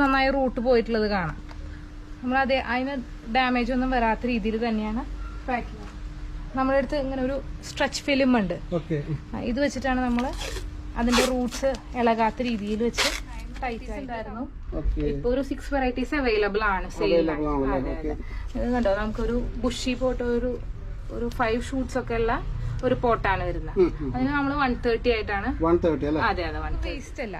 നന്നായി റൂട്ട് പോയിട്ടുള്ളത് കാണാം. നമ്മൾ അതേ അതിന് ഡാമേജ് ഒന്നും വരാത്ത രീതിയിൽ തന്നെയാണ് പാക്ക് ചെയ്യുന്നത് നമ്മുടെ അടുത്ത് ഇങ്ങനെ ഒരു സ്ട്രെച്ച് ഫിലിം ഉണ്ട്. ഓക്കെ ഇത് വെച്ചിട്ടാണ് നമ്മൾ അതിന്റെ റൂട്ട്സ് ഇളകാത്ത രീതിയിൽ വെച്ച് ടൈറ്റ് ഉണ്ടായിരുന്നു. ഓക്കെ ഇപ്പൊ ഒരു സിക്സ് വെറൈറ്റീസ് അവൈലബിൾ ആണ്. സെയിലാണ് ഇത് കണ്ടോ? നമുക്കൊരു ബുഷി പോട്ട് ഒരു ഒരു ഫൈവ് ഷൂട്ട്സ് ഒക്കെ ഉള്ള ഒരു പോട്ടാണ് വരുന്നത്. അതിന് നമ്മൾ വൺ തേർട്ടി ആയിട്ടാണ്. അതെ അതെ വൺ വേസ്റ്റ് അല്ല.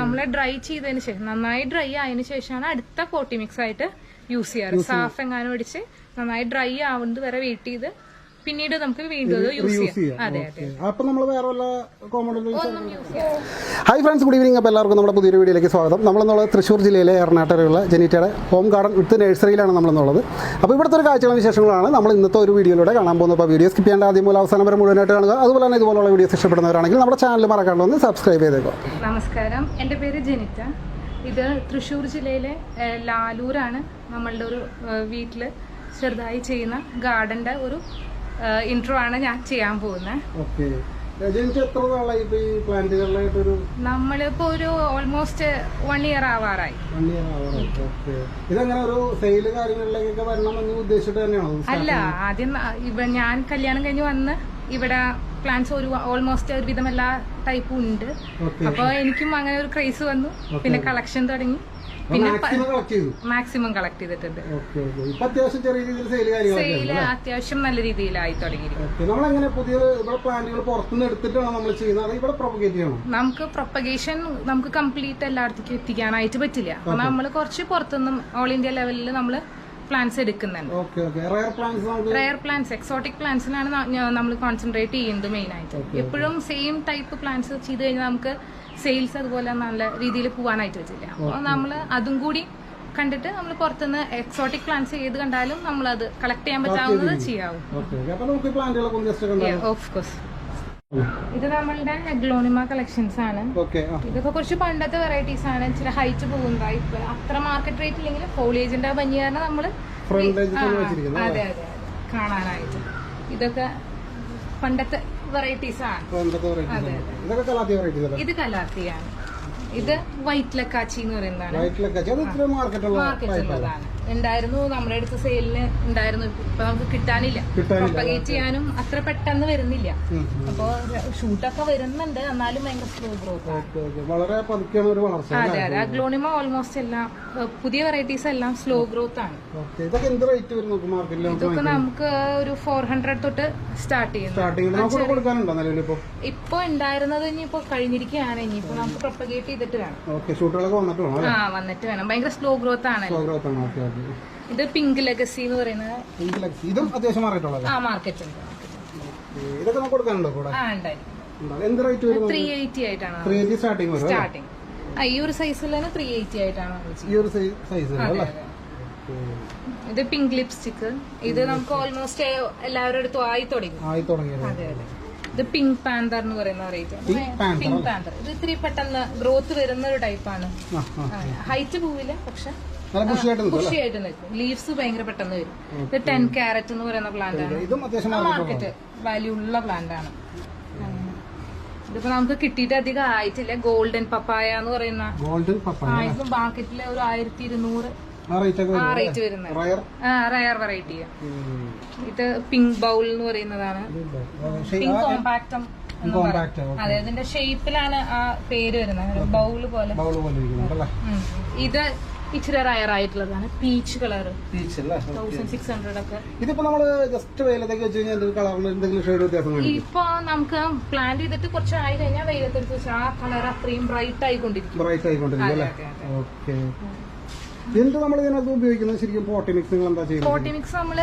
നമ്മളെ ഡ്രൈ ചെയ്തതിന് ശേഷം നന്നായി ഡ്രൈ ആയതിനു ശേഷമാണ് അടുത്ത പോട്ടി മിക്സ് ആയിട്ട് യൂസ് ചെയ്യാറ്. സാഫ് എങ്ങാനും അടിച്ച് നന്നായി ഡ്രൈ ആവുന്നത് വരെ വെയിറ്റ് ചെയ്ത് പിന്നീട് നമുക്ക് വീണ്ടും യൂസ് ചെയ്യാം. അതെ അതെ അപ്പൊ നമ്മൾ വേറെ വല്ല കോമഡി ഒന്നും ഹായ് ഫ്രണ്ട്സ് ഗുഡ് ഈവനിങ് അപ്പോൾ എല്ലാവർക്കും നമ്മുടെ പുതിയൊരു വീഡിയോയിലേക്ക് സ്വാഗതം. നമ്മളെന്നുള്ളത് തൃശ്ശൂർ ജില്ലയിലെ എറണാട്ടരയുള്ള ജനീറ്റയുടെ ഹോം ഗാർഡൻ വിത്ത് നഴ്സറിയിലാണ് നമ്മളെന്നുള്ളത്. അപ്പോൾ ഇവിടുത്തെ ഒരു കാഴ്ചകളും വിശേഷങ്ങളാണ് നമ്മൾ ഇന്നത്തെ ഒരു വീഡിയോയിലൂടെ കാണാൻ പോകുന്നത്. അപ്പോൾ വീഡിയോ സ്കിപ്പ് ചെയ്യേണ്ട ആദ്യം മുതൽ അവസാനം വരെ മുഴുവനായിട്ട് കാണുക. അതുപോലെ തന്നെ ഇതുപോലുള്ള വീഡിയോസ് ഇഷ്ടപ്പെടുന്നവരാണെങ്കിൽ നമ്മുടെ ചാനൽ മറക്കാണ്ട് ഒന്ന് സബ്സ്ക്രൈബ് ചെയ്തേക്കുക നമസ്കാരം. എന്റെ പേര് ജനിത ഇത് തൃശ്ശൂർ ജില്ലയിലെ ലാലൂരാണ് നമ്മളുടെ ഒരു വീട്ടിൽ ചെറുതായി ചെയ്യുന്ന ഗാർഡന്റെ ഒരു ഇൻട്രോ ആണ് ഞാൻ ചെയ്യാൻ പോകുന്നത് നമ്മളിപ്പോ ഒരു ഓൾമോസ്റ്റ് വൺ ഇയർ ആവാറായി. അല്ല ആദ്യം ഇവ ഞാൻ കല്യാണം കഴിഞ്ഞ് വന്ന് ഇവിടെ പ്ലാന്റ്സ് ഒരു ഓൾമോസ്റ്റ് ഒരുവിധം എല്ലാ ടൈപ്പും ഉണ്ട്. അപ്പൊ എനിക്കും അങ്ങനെ ഒരു ക്രൈസ് വന്നു. പിന്നെ കളക്ഷൻ തുടങ്ങി. പിന്നെ മാക്സിമം കളക്ട് ചെയ്തിട്ടുണ്ട്. സെയിൽ അത്യാവശ്യം നല്ല രീതിയിലായി തുടങ്ങിയിരിക്കും ഓക്കെ നമ്മളെങ്ങനെ പുതിയ ഇവിടെ പ്ലാന്റുകൾ പുറത്തുനിന്ന് എടുത്തിട്ടാണോ നമ്മൾ ചെയ്യുന്നത്? അത് ഇവിടെ പ്രൊപ്പഗേറ്റ് ചെയ്യണോ? നമുക്ക് പ്രൊപ്പഗേഷൻ നമുക്ക് കംപ്ലീറ്റ് എല്ലായിടത്തേക്കും എത്തിക്കാനായിട്ട് പറ്റില്ല. അപ്പൊ നമ്മൾ കുറച്ച് പുറത്തുനിന്നും ഓൾ ഇന്ത്യ ലെവലിൽ നമ്മൾ പ്ലാന്റ്സ് എടുക്കുന്നുണ്ട് റയർ പ്ലാന്റ്സ് എക്സോട്ടിക് പ്ലാന്റ്സിനാണ് നമ്മൾ കോൺസെൻട്രേറ്റ് ചെയ്യുന്നത് മെയിൻ ആയിട്ട്. എപ്പോഴും സെയിം ടൈപ്പ് പ്ലാന്റ്സ് ചെയ്ത് കഴിഞ്ഞാൽ നമുക്ക് സെയിൽസ് അതുപോലെ നല്ല രീതിയിൽ പോകാനായിട്ട് വെച്ചില്ല അപ്പോൾ നമ്മൾ അതും കൂടി കണ്ടിട്ട് നമ്മൾ പുറത്തുനിന്ന് എക്സോട്ടിക് പ്ലാന്റ്സ് ഏത് കണ്ടാലും നമ്മൾ അത് കളക്ട് ചെയ്യാൻ പറ്റാവുന്നത് ചെയ്യാവും. ഓഫ് കോഴ്സ് ഇത് നമ്മളുടെ ഗ്ലോണിമ കളക്ഷൻസ് ആണ്. ഇതൊക്കെ കുറച്ച് പണ്ടത്തെ വെറൈറ്റീസ് ആണ്. ഇച്ചിരി ഹൈറ്റ് പോകുന്നത്. ഇപ്പൊ അത്ര മാർക്കറ്റ് റേറ്റ് ഇല്ലെങ്കിൽ ഫോളിയേജിന്റെ ഭംഗി കാരണം നമ്മൾ അതെ അതെ കാണാനായിട്ട്. ഇതൊക്കെ പണ്ടത്തെ വെറൈറ്റീസ് ആണ്. ഇത് കലാത്തിയാണ്. ഇത് വൈറ്റ് ലക്കാച്ചി എന്ന് പറയുന്നതാണ്. മാർക്കറ്റുള്ളതാണ് ഉണ്ടായിരുന്നു. നമ്മുടെ അടുത്ത് സെയിലിന് ഉണ്ടായിരുന്നു. ഇപ്പൊ നമുക്ക് കിട്ടാനില്ല. പ്രൊപ്പഗേറ്റ് ചെയ്യാനും അത്ര പെട്ടെന്ന് വരുന്നില്ല. അപ്പൊ ഷൂട്ടൊക്കെ വരുന്നുണ്ട്. എന്നാലും ഭയങ്കര സ്ലോ ഗ്രോത്ത് വളരെ പതുക്കെയാണ് ഒരു വളർച്ച അതെ അതെ. അഗ്ലോണിമ ഓൾമോസ്റ്റ് എല്ലാം പുതിയ വെറൈറ്റീസ് എല്ലാം സ്ലോ ഗ്രോത്ത് ആണ്. ഇതൊക്കെ എന്ത് റേറ്റ് വരും നമുക്ക് ഇതൊക്കെ ഒരു ഫോർ ഹൺഡ്രഡ് തൊട്ട് സ്റ്റാർട്ട് ചെയ്യുന്നു. ഇപ്പൊ? ഉണ്ടായിരുന്നത് ഇനിയിപ്പോ കഴിഞ്ഞിരിക്കുകയാണ്. ഇനിയിപ്പോ നമുക്ക് പ്രൊപ്പഗേറ്റ് ചെയ്തിട്ട് വേണം. ഷൂട്ടുകളൊക്കെ വന്നിട്ട് വേണം ആ വന്നിട്ട് വേണം. ഭയങ്കര സ്ലോ ഗ്രോത്ത് ആണ് സ്ലോ ഗ്രോത്ത് ആണ്. Okay okay. ഇത് പിങ്ക് ലെഗസി എന്ന് പറയുന്നത് പിങ്ക് ലെഗസി ഇതും അത്യാവശ്യം മാറിയിട്ടുള്ളത്. ആ മാർക്കറ്റ് ഉണ്ട് ഇതൊക്കെ നമുക്ക് കൊടുക്കാനുണ്ടോ കൂടെ? ആ ഉണ്ടായിരിക്കും. ഉണ്ടോ? എന്ത് റേറ്റ് വരും? ത്രീ എയ്റ്റി ആയിട്ടാണ്. ത്രീ എയ്റ്റി സ്റ്റാർട്ടിങ് വരും സ്റ്റാർട്ടിംഗ് ആ ഈ ഒരു സൈസിൽ തന്നെ ത്രീ എയ്റ്റി ആയിട്ടാണ് ഈ ഒരു സൈസ് അല്ലേ? ഇത് പിങ്ക് ലിപ്സ്റ്റിക് ഇത് നമുക്ക് ഓൾമോസ്റ്റ് എല്ലാവരുടെ അടുത്തും ആയി തുടങ്ങി. ആയി തുടങ്ങി അതെ അതെ. ഇത് പിങ്ക് പാന്തർ എന്ന് പറയുന്ന റേറ്റ് പിങ്ക് പാന്തർ ഇത് ഇത്തിരി പെട്ടെന്ന് ഗ്രോത്ത് വരുന്ന ഒരു ടൈപ്പാണ് ഹൈറ്റ് പോവില്ല പക്ഷെ ബുഷിയായിട്ട് നിൽക്കും ലീവ്സ് ഭയങ്കര പെട്ടെന്ന് വരും. ഇത് ടെൻ ക്യാരറ്റ് എന്ന് പറയുന്ന പ്ലാന്റ് ആണ്. മാർക്കറ്റ് വാല്യൂ ഉള്ള പ്ലാന്റ് ആണ്. ഇതിപ്പോ നമുക്ക് കിട്ടിയിട്ട് അധികം ആയിട്ടില്ല. ഗോൾഡൻ പപ്പായ എന്ന് പറയുന്ന ഗോൾഡൻ പപ്പായ ഇപ്പൊ മാർക്കറ്റിലെ ഒരു ആയിരത്തി ഇരുന്നൂറ് ആ റേറ്റ് വരുന്നത് റയർ വെറൈറ്റി ഇത് പിങ്ക് ബൗൾ എന്ന് പറയുന്നതാണ്. പിങ്ക് കോമ്പാക്ടം അതെ അതിന്റെ ഷേപ്പിലാണ് ആ പേര് വരുന്നത്. ബൗൾ പോലെ. ഇത് ഇച്ചിരി റയർ ആയിട്ടുള്ളതാണ് peach colour peach thousand six hundred ഒക്കെ. ഇതിപ്പോ നമ്മൾ ജസ്റ്റ് വെയിലത്തേക്ക് വെച്ച് കഴിഞ്ഞാൽ എന്തെങ്കിലും കളറിന് എന്തെങ്കിലും ഷെയ്ഡ് വ്യത്യാസം കാണിക്കും ഇപ്പൊ നമുക്ക് പ്ലാൻ ചെയ്തിട്ട് കുറച്ച് ആയി കഴിഞ്ഞാൽ വെയിലത്തെടുത്ത് വെച്ചാൽ ആ കളർ അത്രയും ബ്രൈറ്റ് ആയിക്കൊണ്ടിരിക്കും. ബ്രൈറ്റ് ആയിക്കൊണ്ടിരിക്കും അല്ലേ? അതെ, അതെ. ഓക്കെ എന്ത് നമ്മൾ ഇതിനകത്ത് ഉപയോഗിക്കുന്നത്? ശരിക്കും പോട്ടി മിക്സ് നിങ്ങൾ എന്താ ചെയ്യുന്നത്? പോട്ടി മിക്സ് നമ്മൾ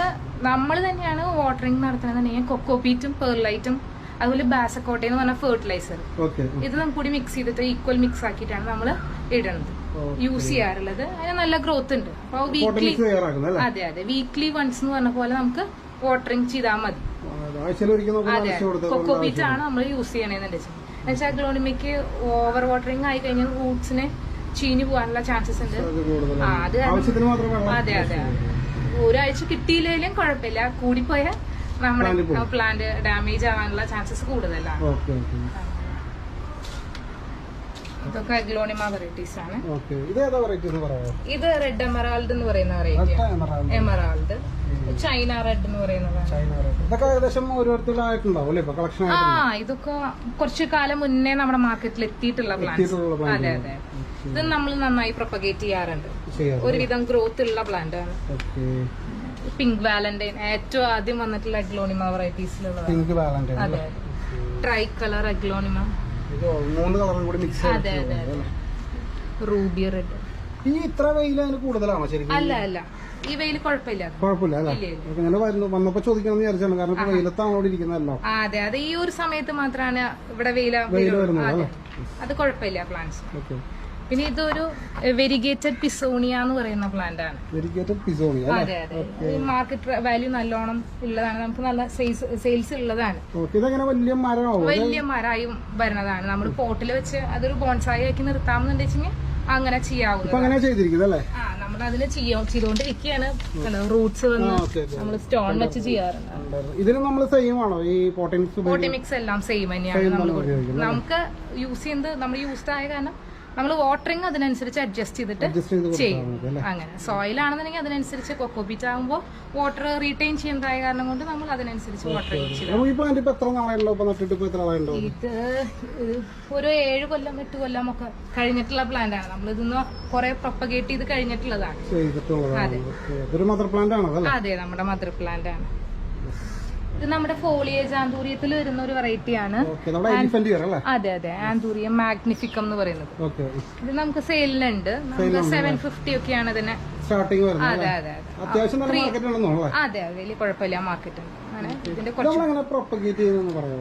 നമ്മൾ തന്നെയാണ് വാട്ടറിംഗ് നടത്തുന്നത് കൊക്കോപീറ്റും പെർലൈറ്റും അതുപോലെ ബാസക്കോട്ടെ എന്ന് പറഞ്ഞ ഫെർട്ടിലൈസർ ഇത് നമുക്ക് കൂടി മിക്സ് ചെയ്തിട്ട് ഈക്വൽ മിക്സ് ആക്കിയിട്ടാണ് നമ്മൾ ഇടുന്നത് യൂസ് ചെയ്യാറുള്ളത്. അതിന് നല്ല ഗ്രോത്ത് ഉണ്ട്. അപ്പോൾ വീക്ക്ലി അതെ അതെ. വീക്ക്ലി വൺസ് എന്ന് പറഞ്ഞ പോലെ നമുക്ക് വാട്ടറിങ് ചെയ്താൽ മതി. കൊക്കോ അതെ കൊക്കോപീറ്റ് ആണ് നമ്മൾ യൂസ് ചെയ്യണേന്ന് എന്നുവെച്ചാൽ ഗ്ലോണിമയ്ക്ക് ഓവർ വാട്ടറിങ് ആയി കഴിഞ്ഞാൽ റൂട്ട്സിന് ചീഞ്ഞു പോകാനുള്ള ചാൻസസ് ഉണ്ട്. അത് അത് അതെ അതെ. ഒരാഴ്ച കിട്ടിയില്ലെങ്കിലും കുഴപ്പമില്ല. കൂടിപ്പോയാൽ നമ്മുടെ പ്ലാന്റ് ഡാമേജ് ആവാനുള്ള ചാൻസസ് കൂടുതലാണ്. ഇതൊക്കെ അഗ്ലോണിമ വെറൈറ്റീസ് ആണ്. ഇത് റെഡ് എമറാൾഡ് എന്ന് പറയുന്ന വെറൈറ്റി എമറാൾഡ് ചൈന റെഡ് എന്ന് പറയുന്നതാണ്. ആ ഇതൊക്കെ കുറച്ചു കാലം മുന്നേ നമ്മുടെ മാർക്കറ്റിൽ എത്തിയിട്ടുള്ള പ്ലാന്റ് അതെ അതെ. ഇത് നമ്മൾ നന്നായി പ്രൊപ്പഗേറ്റ് ചെയ്യാറുണ്ട്. ഒരുവിധം ഗ്രോത്ത് ഉള്ള പ്ലാന്റ് ആണ്. പിങ്ക് വാലന്റൈൻ ഏറ്റവും ആദ്യം വന്നിട്ടുള്ള അഗ്ലോണിമ വെറൈറ്റീസിലുള്ള ട്രൈ കളർ അഗ്ലോണിമ ഇത് മൂന്ന് കളറും കൂടി മിക്സ് റൂബി റെഡ് ഈ ഇത്ര വെയിൽ അതിന് കൂടുതലാണോ ശരിക്കും? അല്ല അല്ല. ഈ വെയിൽ കുഴപ്പമില്ല. കുഴപ്പമില്ല അല്ലേ? വരുന്നു വന്നപ്പോ ചോദിക്കണം വിചാരിച്ചാണ്. കാരണം ഇപ്പൊ വെയിലത്താണ് അവിടെ ഇരിക്കുന്നതല്ലോ. ആ, അതെ. അത് ഈ ഒരു സമയത്ത് മാത്രമാണ് ഇവിടെ വെയില വെയിൽ വരുന്നത് അത്. കുഴപ്പമില്ല പ്ലാന്റ്സ് ഓക്കെ പിന്നെ ഇതൊരു വെരിഗേറ്റഡ് പിസോണിയ എന്ന് പറയുന്ന പ്ലാന്റ് ആണ്. വെരിഗേറ്റഡ് പിസോണി അതെ അതെ. മാർക്കറ്റ് വാല്യൂ നല്ലോണം ഉള്ളതാണ്. നമുക്ക് നല്ല സെയിൽസ് ഉള്ളതാണ്. വലിയ വലിയ മരമായും വരുന്നതാണ്. നമ്മൾ പോട്ടിൽ വെച്ച് അതൊരു ബോൺസായി ആക്കി അങ്ങനെ ചെയ്യാവുന്നത് ഇപ്പൊ അങ്ങനെ അല്ലേ? ആ നമ്മൾ അതിന് ചെയ്യാ ചെയ്തുകൊണ്ടിരിക്കുകയാണ് റൂട്ട്സ് വന്ന് നമ്മൾ സ്റ്റോൺ വെച്ച് ചെയ്യാറുണ്ട്. ഇതിന് നമ്മൾ സെയിം ആണോ? ഈ പോട്ടിമിക്സ് എല്ലാം സെയിം തന്നെയാണ് നമ്മൾ നമുക്ക് യൂസ് ചെയ്യുന്നത് നമ്മൾ യൂസ്ഡ് ആയ കാരണം നമ്മൾ വാട്ടറിങ് അതിനനുസരിച്ച് അഡ്ജസ്റ്റ് ചെയ്തിട്ട് ചെയ്യും. അങ്ങനെ. സോയിൽ ആണെന്നുണ്ടെങ്കിൽ അതിനനുസരിച്ച് കൊക്കോപീറ്റ് ആകുമ്പോൾ വാട്ടർ റീറ്റെയിൻ ചെയ്യുന്നതായ കാരണം കൊണ്ട് നമ്മൾ അതിനനുസരിച്ച് നാളുണ്ടോ ഇത് ഒരു ഏഴ് കൊല്ലം എട്ട് കൊല്ലം ഒക്കെ കഴിഞ്ഞിട്ടുള്ള പ്ലാന്റ് ആണ്. നമ്മൾ ഇതൊന്ന് കുറെ പ്രൊപ്പഗേറ്റ് ചെയ്ത് കഴിഞ്ഞിട്ടുള്ളതാണ്. അതെ. നമ്മുടെ മദർ പ്ലാന്റ് ആണ്. ഇത് നമ്മുടെ ഫോളിയേജ് ആന്തൂരിയത്തിൽ വരുന്ന ഒരു വെറൈറ്റി ആണ്. അതെ അതെ. ആന്തൂരിയം മാഗ്നിഫിക്കം എന്ന് പറയുന്നത്. ഇത് നമുക്ക് സെയിലിനുണ്ട് സെവൻ ഫിഫ്റ്റി ഒക്കെയാണ് ഇതിന്. സ്റ്റാർട്ടിങ് അതെ വലിയ കുഴപ്പമില്ല മാർക്കറ്റ്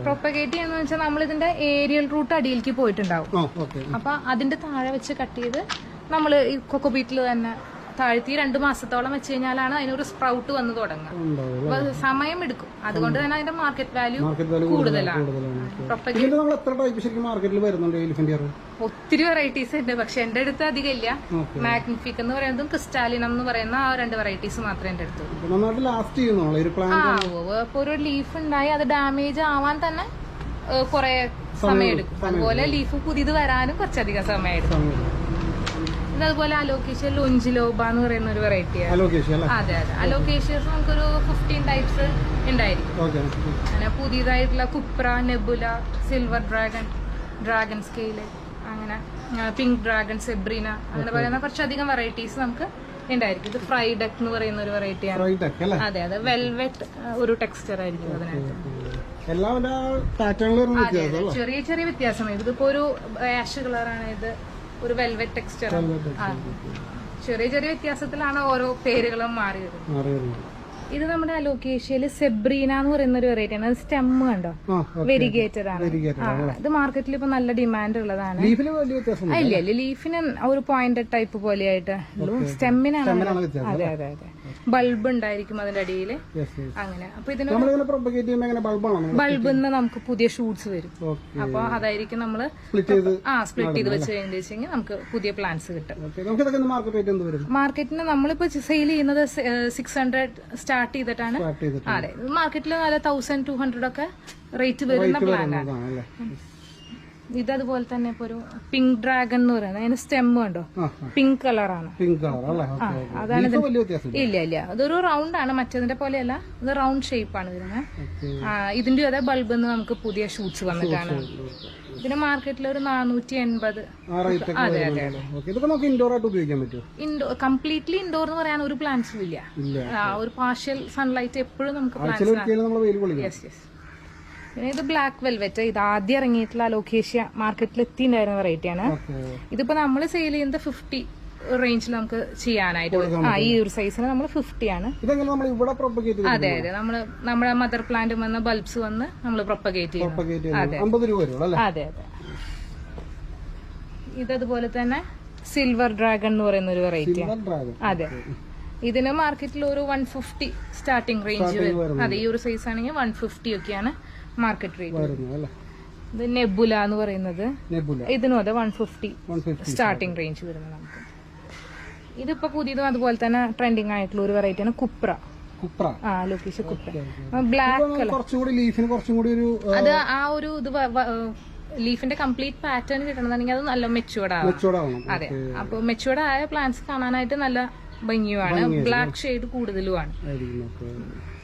പ്രൊപ്പഗേറ്റ് ചെയ്യുന്നു വെച്ചാൽ നമ്മൾ ഇതിന്റെ ഏരിയൽ റൂട്ട് അടിയിലേക്ക് പോയിട്ടുണ്ടാവും. ഓക്കെ അപ്പൊ അതിന്റെ താഴെ വെച്ച് കട്ട് ചെയ്ത് നമ്മൾ ഈ കൊക്കോബീറ്റിൽ തന്നെ താഴ്ത്തി രണ്ടു മാസത്തോളം വെച്ച് കഴിഞ്ഞാലാണ് അതിനൊരു സ്പ്രൗട്ട് വന്ന് തുടങ്ങുക. അപ്പൊ സമയം എടുക്കും അതുകൊണ്ട് തന്നെ അതിന്റെ മാർക്കറ്റ് വാല്യൂ കൂടുതലാണ് ഒത്തിരി വെറൈറ്റീസ് ഉണ്ട്. പക്ഷെ എന്റെ അടുത്ത് അധികം ഇല്ല. മാഗ്നിഫിക് എന്ന് പറയുന്നതും ക്രിസ്റ്റാലിനം എന്ന് പറയുന്ന ആ രണ്ട് വെറൈറ്റീസ് മാത്രമേ എന്റെ അടുത്ത് ലാസ്റ്റ് ആ അപ്പൊ ഒരു ലീഫ് ഉണ്ടായി അത് ഡാമേജ് ആവാൻ തന്നെ കുറെ സമയം എടുക്കും അതുപോലെ ലീഫ് പുതിയത് വരാനും കുറച്ചധികം സമയം എടുക്കും. ഇത് അതുപോലെ അലോക്കേഷ്യ ലൊഞ്ചിലോബ എന്ന് പറയുന്ന ഒരു അല്ലേ? അതെ അതെ. അലോക്കേഷ്യസ് നമുക്കൊരു ഫിഫ്റ്റീൻ ടൈപ്സ് ഉണ്ടായിരിക്കും. അങ്ങനെ പുതിയതായിട്ടുള്ള കുപ്ര nebula silver dragon dragon scale അങ്ങനെ പിങ്ക് ഡ്രാഗൺ സെബ്രീന അങ്ങനെ പറയുന്ന കുറച്ചധികം വെറൈറ്റീസ് നമുക്ക് ഉണ്ടായിരിക്കും. ഇത് ഫ്രൈഡക്ക് എന്ന് പറയുന്ന ഒരു വെറൈറ്റിയാണ് അതെ അതെ. വെൽവെറ്റ് ഒരു ടെക്സ്ചർ ആയിരിക്കും അതിനകത്ത്. ചെറിയ ചെറിയ വ്യത്യാസമാണ്. ഇതിപ്പോ ഒരു ആഷ് കളറാണ് ഇത്. ഒരു വെൽവെറ്റ് ടെക്സ്ചർ ചെറിയ ചെറിയ വ്യത്യാസത്തിലാണ് ഓരോ പേരുകളും മാറി വരുന്നത്. ഇത് നമ്മുടെ അലോക്കേഷ്യയിൽ സെബ്രീന എന്ന് പറയുന്ന ഒരു വെറൈറ്റി ആണ് സ്റ്റെം കണ്ടോ? വെരിഗേറ്റഡ് ആണ്. ഇത് മാർക്കറ്റിൽ ഇപ്പൊ നല്ല ഡിമാൻഡ് ഉള്ളതാണ്. ഇല്ല ഇല്ല ലീഫിന് ഒരു പോയിന്റ് ടൈപ്പ് പോലെയായിട്ട് സ്റ്റെമ്മിനാണ് അതെ അതെ അതെ. ബൾബ് ഉണ്ടായിരിക്കും അതിന്റെ അടിയിൽ അങ്ങനെ. അപ്പൊ ഇതിന് ബൾബിൽ നിന്ന് നമുക്ക് പുതിയ ഷൂട്ട്സ് വരും. അപ്പൊ അതായിരിക്കും നമ്മൾ ആ സ്പ്ലിറ്റ് ചെയ്ത് വെച്ച് കഴിഞ്ഞാൽ നമുക്ക് പുതിയ പ്ലാന്റ്സ് കിട്ടും. മാർക്കറ്റിന് നമ്മളിപ്പോ സെയിൽ ചെയ്യുന്നത് സിക്സ് ഹൺഡ്രഡ് സ്റ്റാർട്ട് ചെയ്തിട്ടാണ്. അതെ മാർക്കറ്റിൽ നല്ല തൗസൻഡ് ടു ഹൺഡ്രഡ് ഒക്കെ റേറ്റ് വരുന്ന പ്ലാൻ ആണ് അതാണ് അല്ലേ ഇത് അതുപോലെ തന്നെ ഇപ്പൊ ഒരു പിങ്ക് ഡ്രാഗൺ എന്ന് പറയുന്നത്. അതിന് സ്റ്റെം ഉണ്ടോ പിങ്ക് കളറാണ് പിങ്ക് കളർ അതാണ് ഇല്ല? ഇല്ല അതൊരു റൗണ്ട് ആണ്. മറ്റേതിന്റെ പോലെയല്ല. ഇത് റൗണ്ട് ഷേപ്പ് ആണ് വരുന്നത് ഇതിന്റെ അതേ ബൾബ് എന്ന് നമുക്ക് പുതിയ ഷൂട്ട്സ് വന്നിട്ടാണ് ഇതിന് മാർക്കറ്റിൽ ഒരു നാനൂറ്റി എൺപത് അതെ അതെ നമുക്ക് ഇൻഡോർ ആയിട്ട് ഉപയോഗിക്കാൻ ഇൻഡോർ കംപ്ലീറ്റ്ലി ഇൻഡോർ എന്ന് പറയാൻ ഒരു പ്ലാന്റ്സും ഇല്ല. ഒരു പാർഷ്യൽ സൺലൈറ്റ് എപ്പോഴും നമുക്ക് പ്ലാന്റ്സ് യെസ് യെസ് പിന്നെ ഇത് ബ്ലാക്ക് വെൽവെറ്റ് ഇത് ആദ്യം ഇറങ്ങിയിട്ടുള്ള അലോക്കേഷ്യ മാർക്കറ്റിൽ എത്തിണ്ടായിരുന്ന വെറൈറ്റി ആണ്. ഇതിപ്പോ നമ്മൾ സെയിൽ ചെയ്യുന്നത് ഫിഫ്റ്റി റേഞ്ചിൽ നമുക്ക് ചെയ്യാനായിട്ട് ആ ഈ ഒരു സൈസിന് നമ്മൾ ഫിഫ്റ്റി ആണ്. അതെ അതെ. നമ്മൾ നമ്മുടെ മദർ പ്ലാന്റ് വന്ന ബൾബ്സ് വന്ന് നമ്മൾ പ്രൊപ്പഗേറ്റ് ചെയ്യും. അതെ അതെ അതെ. ഇതതുപോലെ തന്നെ സിൽവർ ഡ്രാഗൺ എന്ന് പറയുന്ന ഒരു വെറൈറ്റി അതെ. ഇതിന് മാർക്കറ്റിൽ ഒരു വൺ ഫിഫ്റ്റി സ്റ്റാർട്ടിംഗ് റേഞ്ച് അതെ ഈ ഒരു സൈസ് ആണെങ്കിൽ വൺ ഫിഫ്റ്റി ഒക്കെയാണ് മാർക്കറ്റ് റേറ്റ് ഇത് നെബുല എന്ന് പറയുന്നത്. ഇതിനും അതെ വൺ ഫിഫ്റ്റി സ്റ്റാർട്ടിംഗ് റേഞ്ച് വരുന്നത് നമുക്ക്. ഇതിപ്പോ പുതിയതും അതുപോലെ തന്നെ ട്രെൻഡിങ് ആയിട്ടുള്ള ഒരു വെറൈറ്റി ആണ് കുപ്ര കുപ്ര ആ ലൊക്കേഷൻ കുപ്ര ബ്ലാക്ക് കുറച്ചും കൂടി ലീഫിന് കുറച്ചും കൂടി ഒരു അത് ആ ഒരു ഇത് ലീഫിന്റെ കംപ്ലീറ്റ് പാറ്റേൺ കിട്ടണമെന്നുണ്ടെങ്കിൽ അത് നല്ല മെച്ചുവേർഡ് ആവും അതെ. അപ്പൊ മെച്ചുവേർഡ് ആയ പ്ലാന്റ്സ് കാണാനായിട്ട് നല്ല ഭംഗിയുമാണ്. Black shade കൂടുതലുമാണ്.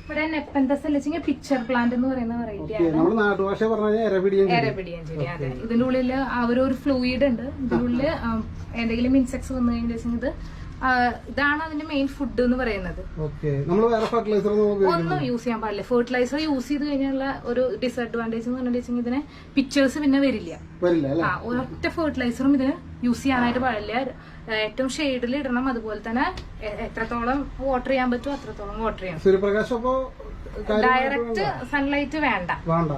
ഇവിടെ നെപ്പന്തസ് അല്ലെങ്കിൽ പിക്ചർ പ്ലാന്റ് എന്ന് പറയുന്ന വെറൈറ്റി ആണ്. നമ്മുടെ നാട്ടുഭാഷ പറഞ്ഞു കഴിഞ്ഞാൽ എരപിടിയും എരപിടിയൻ അതെ. ഇതിന്റെ ഉള്ളിൽ ആ ഒരു ഫ്ലൂയിഡ് ഉണ്ട്. ഇതിന്റെ ഉള്ളിൽ എന്തെങ്കിലും ഇൻസെക്ട്സ് വന്നു കഴിഞ്ഞാൽ ഇത് ഇതാണ് അതിന്റെ മെയിൻ ഫുഡ് എന്ന് പറയുന്നത്. ഒന്നും യൂസ് ചെയ്യാൻ പാടില്ല. ഫെർട്ടിലൈസർ യൂസ് ചെയ്ത് കഴിഞ്ഞാൽ ഒരു ഡിസഡ്വാന്റേജ് എന്ന് പറഞ്ഞിട്ടുണ്ടെങ്കിൽ ഇതിന് പിക്ചേഴ്സ് പിന്നെ വരില്ല. ആ ഒറ്റ ഫെർട്ടിലൈസറും ഇതിന് യൂസ് ചെയ്യാനായിട്ട് പാടില്ല. ഏറ്റവും ഷെയ്ഡിൽ ഇടണം. അതുപോലെ തന്നെ എത്രത്തോളം വാട്ടർ ചെയ്യാൻ പറ്റുമോ അത്രത്തോളം വാട്ടർ ചെയ്യാം സൂര്യപ്രകാശം ഡയറക്റ്റ് സൺലൈറ്റ് വേണ്ട. വേണ്ട.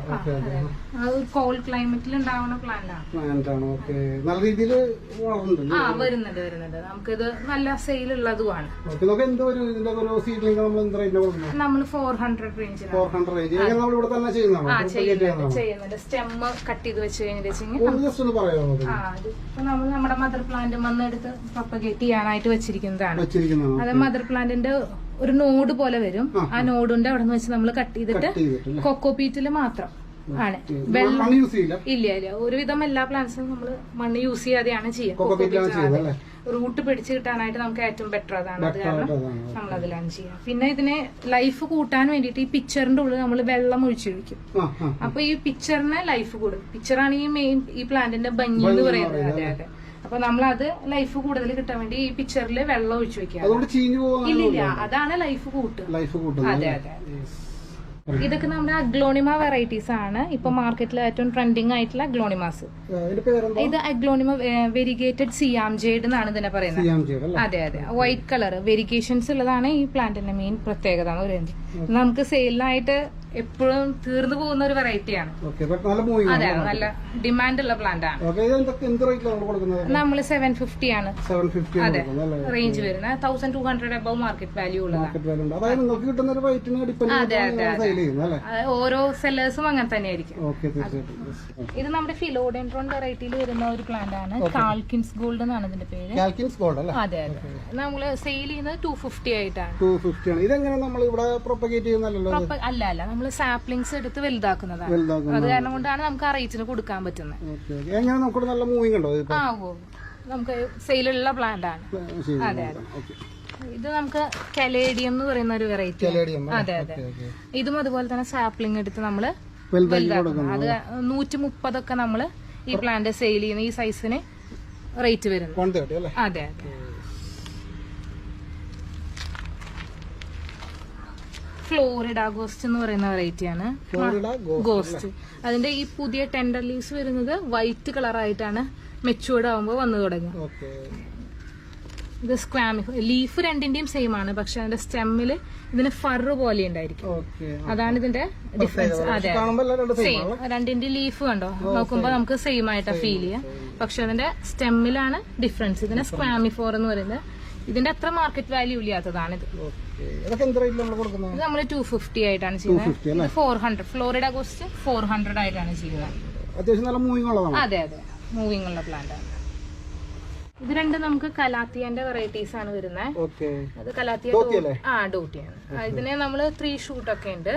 അത്. കോൾഡ് ക്ലൈമറ്റിൽ ഉണ്ടാവുന്ന പ്ലാന്റാണ് ഓക്കെ നല്ല രീതിയിൽ ആ വരുന്നുണ്ട് വരുന്നുണ്ട്. നമുക്കിത് നല്ല സെയിൽ ഉള്ളതുമാണ്. ഓക്കെ നമുക്ക് എന്ത് ഒരു ഇതിന്റെ ഒരു സീഡ്ലിംഗ് നമ്മൾ എന്ത് റേറ്റിന് കൊടുക്കുന്നത്? നമ്മൾ four hundred four hundred range നമ്മൾ ഇവിടെ തന്നെ ചെയ്യുന്നതാണോ? ആ ചെയ്യുന്നുണ്ട് സ്റ്റെം കട്ട് ചെയ്ത് വെച്ച് കഴിഞ്ഞിട്ട് നമ്മൾ നമ്മുടെ മദർ പ്ലാന്റ് വന്നെടുത്ത് പ്രൊപ്പഗേറ്റ് ചെയ്യാനായിട്ട് വെച്ചിരിക്കുന്നതാണോ. അത് മദർ പ്ലാന്റിന്റെ ഒരു നോഡ് പോലെ വരും. ആ നോഡിന്റെ അവിടെ നിന്ന് വെച്ച് നമ്മൾ കട്ട് ചെയ്തിട്ട് കൊക്കോ പീറ്റിൽ മാത്രം ആണ്. വെള്ളം ഇല്ല ഇല്ല. ഒരുവിധം എല്ലാ പ്ലാന്റ്സും നമ്മൾ മണ്ണ് യൂസ് ചെയ്യാതെയാണ് ചെയ്യുക. റൂട്ട് പിടിച്ചു കിട്ടാനായിട്ട് നമുക്ക് ഏറ്റവും ബെറ്റർ അതാണ്. അത് കാരണം നമ്മൾ അതിലാണ് ചെയ്യുക. പിന്നെ ഇതിനെ ലൈഫ് കൂട്ടാൻ വേണ്ടിയിട്ട് ഈ പിക്ചറിന്റെ ഉള്ളിൽ നമ്മൾ വെള്ളം ഒഴിച്ചൊഴിക്കും. അപ്പൊ ഈ പിക്ചറിനെ ലൈഫ് കൂടും. പിക്ചറാണ് ഈ മെയിൻ ഈ പ്ലാന്റിന്റെ ഭംഗി എന്ന് പറയുന്നത്. അതെ അതെ. അപ്പൊ നമ്മൾ അത് ലൈഫ് കൂടുതൽ കിട്ടാൻ വേണ്ടി ഈ പിക്ചറിൽ വെള്ളം ഒഴിച്ചു വെക്കുക. ഇല്ലില്ല അതാണ് ലൈഫ് കൂട്ടുന്നത് അതെ അതെ ഇതൊക്കെ നമ്മുടെ അഗ്ലോണിമ വെറൈറ്റീസ് ആണ്. ഇപ്പൊ മാർക്കറ്റിൽ ഏറ്റവും ട്രെൻഡിങ് ആയിട്ടുള്ള അഗ്ലോണിമാസ്. ഇത് അഗ്ലോണിമ വെരിഗേറ്റഡ് സിയാം ജേഡ് എന്നാണ് ഇതിനെ പറയുന്നത്. അതെ അതെ. വൈറ്റ് കളർ വെരിഗേഷൻസ് ഉള്ളതാണ് ഈ പ്ലാന്റിന്റെ മെയിൻ പ്രത്യേകത എന്ന് പറയുന്നത്. നമുക്ക് സെയിലിനായിട്ട് എപ്പോഴും തീർന്നു പോകുന്ന ഒരു വെറൈറ്റിയാണ് അതെ നല്ല ഡിമാൻഡ് ഉള്ള പ്ലാന്റ് ആണ് നമ്മൾ സെവൻ ഫിഫ്റ്റി ആണ്. അതെ റേഞ്ച് വരുന്നത്. Thousand two hundred above market value ഉള്ളതാണ്. അല്ലേ? അത് ഓരോ സെല്ലേഴ്സും അങ്ങനെ തന്നെയായിരിക്കും. ഇത് നമ്മുടെ ഫിലോഡെൻട്രോൺ വെറൈറ്റിയിൽ വരുന്ന ഒരു പ്ലാന്റ് ആണ്. കാൽക്കിൻസ് ഗോൾഡ് എന്നാണ് ഇതിന്റെ പേര്. ഗോൾഡ് അല്ലേ? അതെ അതെ. നമ്മൾ സെയിൽ ചെയ്യുന്നത് ടു ഫിഫ്റ്റി ആയിട്ടാണ്. ടു ഫിഫ്റ്റി ആണ്. ഇതെങ്ങനെ നമ്മൾ ഇവിടെ പ്രൊപ്പഗേറ്റ് ചെയ്യുന്നല്ലോ അല്ല അല്ല. നമ്മൾ സാപ്ലിങ്സ് എടുത്ത് വലുതാക്കുന്നതാണ്. വലുതാക്കുന്നത് അത് കാരണം കൊണ്ടാണ് നമുക്ക് ആ റേറ്റിന് കൊടുക്കാൻ പറ്റുന്നത്. എങ്ങനെ നമുക്ക് നല്ല മൂവിങ് ഉണ്ടോ ഇതിപ്പോ? ആ ഓ. നമുക്ക് സെയിലുള്ള പ്ലാന്റ് ആണ്. അതെ അതെ. ഇത് നമുക്ക് കലേഡിയം എന്ന് പറയുന്ന ഒരു വെറൈറ്റി അതെ അതെ. ഇതും അതുപോലെ തന്നെ സാപ്ലിംഗ് എടുത്ത് നമ്മൾ വലുതാക്കി. വലുതാക്കുന്നു. അത് നൂറ്റി മുപ്പതൊക്കെ നമ്മൾ ഈ പ്ലാന്റ് സെയിൽ ചെയ്യുന്ന ഈ സൈസിന് റേറ്റ് വരുന്നു. അതെ അതെ. ഫ്ലോറിഡ ഗോസ്റ്റ് എന്ന് പറയുന്ന വെറൈറ്റി ആണ്. ഫ്ലോറിഡ ഗോസ്റ്റ് അതിന്റെ ഈ പുതിയ ടെൻഡർ ലീവ്സ് വരുന്നത് വൈറ്റ് കളർ ആയിട്ടാണ് മെച്ചൂർഡ് ആവുമ്പോൾ വന്നു തുടങ്ങി ഇത് സ്ക്വാമി ലീഫ് രണ്ടിന്റെയും സെയിം ആണ് പക്ഷെ അതിന്റെ സ്റ്റെമ്മിൽ ഇതിന് ഫറ് പോലെ ഉണ്ടായിരിക്കും. അതാണ് ഇതിന്റെ ഡിഫറൻസ് അതെ. സെയിം രണ്ടിന്റെ ലീഫ് കണ്ടോ? നോക്കുമ്പോ നമുക്ക് സെയിം ആയിട്ടാ ഫീൽ ചെയ്യാം. പക്ഷെ അതിന്റെ സ്റ്റെമ്മിലാണ് ഡിഫറൻസ് ഇതിനെ സ്ക്വാമി ഫോർ എന്ന് പറയുന്നത്. ഇതിന്റെ അത്ര മാർക്കറ്റ് വാല്യൂ ഇല്ലാത്തതാണ് ഇത് നമ്മൾ ഇത് നമ്മൾ ടു ഫിഫ്റ്റി ആയിട്ടാണ് ചെയ്യുന്നത് 250 അല്ലേ? Four hundred Florida ghost four hundred ആയിട്ടാണ് ചെയ്യുന്നത് അത്യാവശ്യം നല്ല മൂവിങ് ഉള്ളതാണ്. അതെ അതെ. മൂവിംഗ് ഉള്ള പ്ലാന്റ് ആണ്. ഇത് രണ്ടും നമുക്ക് കലാത്തിയന്റെ വെറൈറ്റീസ് ആണ് വരുന്നത് അത് കലാത്തിയ ആ ഡൂട്ടിയാണ് ഇതിനെ നമ്മൾ ത്രീ ഷൂട്ട് ഒക്കെ ഉണ്ട്.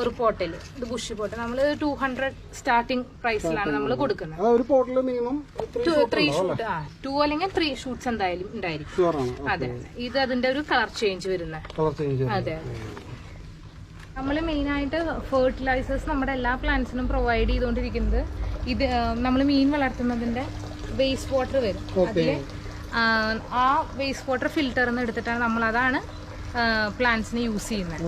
ഒരു പോട്ടിൽ. ഇത് ബുഷി പോട്ട്. നമ്മൾ ടു ഹൺഡ്രഡ് സ്റ്റാർട്ടിംഗ് പ്രൈസിലാണ് നമ്മൾ കൊടുക്കുന്നത്. ഒരു പോട്ടിൽ മിനിമം ത്രീ ഷൂട്ട് ആ ടു അല്ലെങ്കിൽ ത്രീ ഷൂട്ട്സ് എന്തായാലും ഉണ്ടായിരിക്കും. അതെ ഇത് അതിന്റെ ഒരു കളർ ചേഞ്ച് വരുന്നത് അതെ നമ്മൾ മെയിനായിട്ട് ഫെർട്ടിലൈസേഴ്സ് നമ്മുടെ എല്ലാ പ്ലാന്റ്സിനും പ്രൊവൈഡ് ചെയ്തുകൊണ്ടിരിക്കുന്നത് ഇത് നമ്മൾ മീൻ വളർത്തുന്നതിന്റെ വേസ്റ്റ് വാട്ടർ വരും. അതിൽ ആ വേസ്റ്റ് വാട്ടർ ഫിൽറ്ററിൽ നിന്ന് എടുത്തിട്ടാണ് നമ്മൾ അതാണ് പ്ലാന്റ്സിന് യൂസ് ചെയ്യുന്നത്.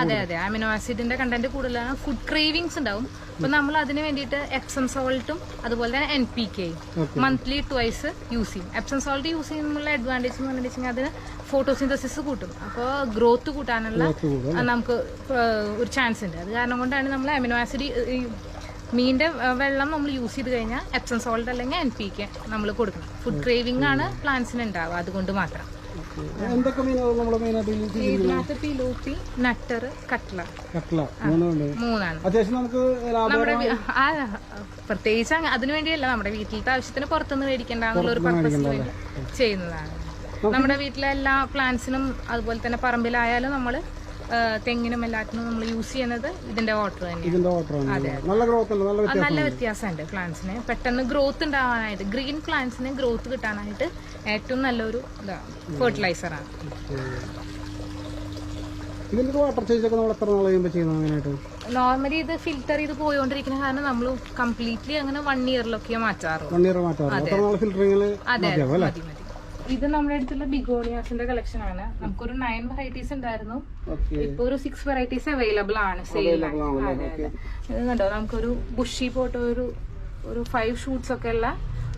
അതെ അതെ. അമിനോ ആസിഡിന്റെ കണ്ടന്റ് കൂടുതലാണ്. ഫുഡ് ക്രേവിങ്സ് ഉണ്ടാവും. അപ്പൊ നമ്മൾ അതിന് വേണ്ടിയിട്ട് എപ്സം സോൾട്ടും അതുപോലെ തന്നെ എൻ പി കെയും മന്ത്ലി ട്വൈസ് യൂസ് ചെയ്യും. എപ്സം സോൾട്ട് യൂസ് ചെയ്യുന്നുള്ള അഡ്വാന്റേജ് എന്ന് പറഞ്ഞിട്ടുണ്ടെങ്കിൽ അതിന് ഫോട്ടോസിന്തസിസ് കൂട്ടും. അപ്പോൾ ഗ്രോത്ത് കൂട്ടാനുള്ള നമുക്ക് ഒരു ചാൻസ് ഉണ്ട്. അത് കാരണം കൊണ്ടാണ് നമ്മൾ അമിനോ ആസിഡ് ഈ മീനിന്റെ വെള്ളം നമ്മൾ യൂസ് ചെയ്ത് കഴിഞ്ഞാൽ എപ്സം സോൾട്ട് അല്ലെങ്കിൽ എൻ പി കെ നമ്മൾ കൊടുക്കണം. ഫുഡ് ക്രേവിംഗ് ആണ് പ്ലാന്റ്സിന് ഉണ്ടാവുക അതുകൊണ്ട് മാത്രം. ഇതിനകത്ത് പിലോപ്പി നട്ടർ കട്ട്ല മൂന്നാണ്. നമ്മുടെ ആ പ്രത്യേകിച്ച് അതിനുവേണ്ടിയല്ല അതിനു വേണ്ടിയല്ല നമ്മുടെ വീട്ടിലത്തെ ആവശ്യത്തിന് പുറത്തുനിന്ന് മേടിക്കേണ്ട എന്നുള്ള ഒരു പർപ്പസിന് വേണ്ടി ചെയ്യുന്നതാണ്. നമ്മുടെ വീട്ടിലെ എല്ലാ പ്ലാന്റ്സിനും അതുപോലെ തന്നെ പറമ്പിലായാലും നമ്മൾ തെങ്ങിനും എല്ലാത്തിനും നമ്മൾ യൂസ് ചെയ്യുന്നത് ഇതിന്റെ വാട്ടർ ഇതിന്റെ വാട്ടറാണ് നല്ല ഗ്രോത്ത് ഉണ്ട് നല്ല അത് വ്യത്യാസമുണ്ട് പ്ലാന്റ്സിന് പെട്ടെന്ന് ഗ്രോത്ത് ഉണ്ടാവാനായിട്ട് ഗ്രീൻ പ്ലാന്റ്സിന് ഗ്രോത്ത് കിട്ടാനായിട്ട് ഏറ്റവും നല്ലൊരു ഇതാണ് ഫെർട്ടിലൈസറാണ് ഇതിന്റെ വാട്ടർ ചേഞ്ച് ഒക്കെ നമ്മൾ എത്ര നാൾ കഴിയുമ്പോൾ ചെയ്യുന്നത് അങ്ങനെയായിട്ട് നോർമലി ഇത് ഫിൽറ്റർ ചെയ്ത് പോയോണ്ടിരിക്കുന്ന കാരണം നമ്മൾ കംപ്ലീറ്റ്ലി അങ്ങനെ വൺ ഇയറിലൊക്കെ മാറ്റാറുള്ളൂ. വൺ ഇയർ അതെ. അതെ മതി. ഇത് നമ്മുടെ അടുത്തുള്ള ബിഗോണിയാസിന്റെ കളക്ഷൻ ആണ്. നമുക്കൊരു നയൻ വെറൈറ്റീസ് ഉണ്ടായിരുന്നു. ഇപ്പൊ ഒരു സിക്സ് വെറൈറ്റീസ് അവൈലബിൾ ആണ് ഇത് കണ്ടോ? നമുക്കൊരു ബുഷി പോട്ട് ഒരു ഒരു ഫൈവ് ഷൂട്ട്സ് ഒക്കെ ഉള്ള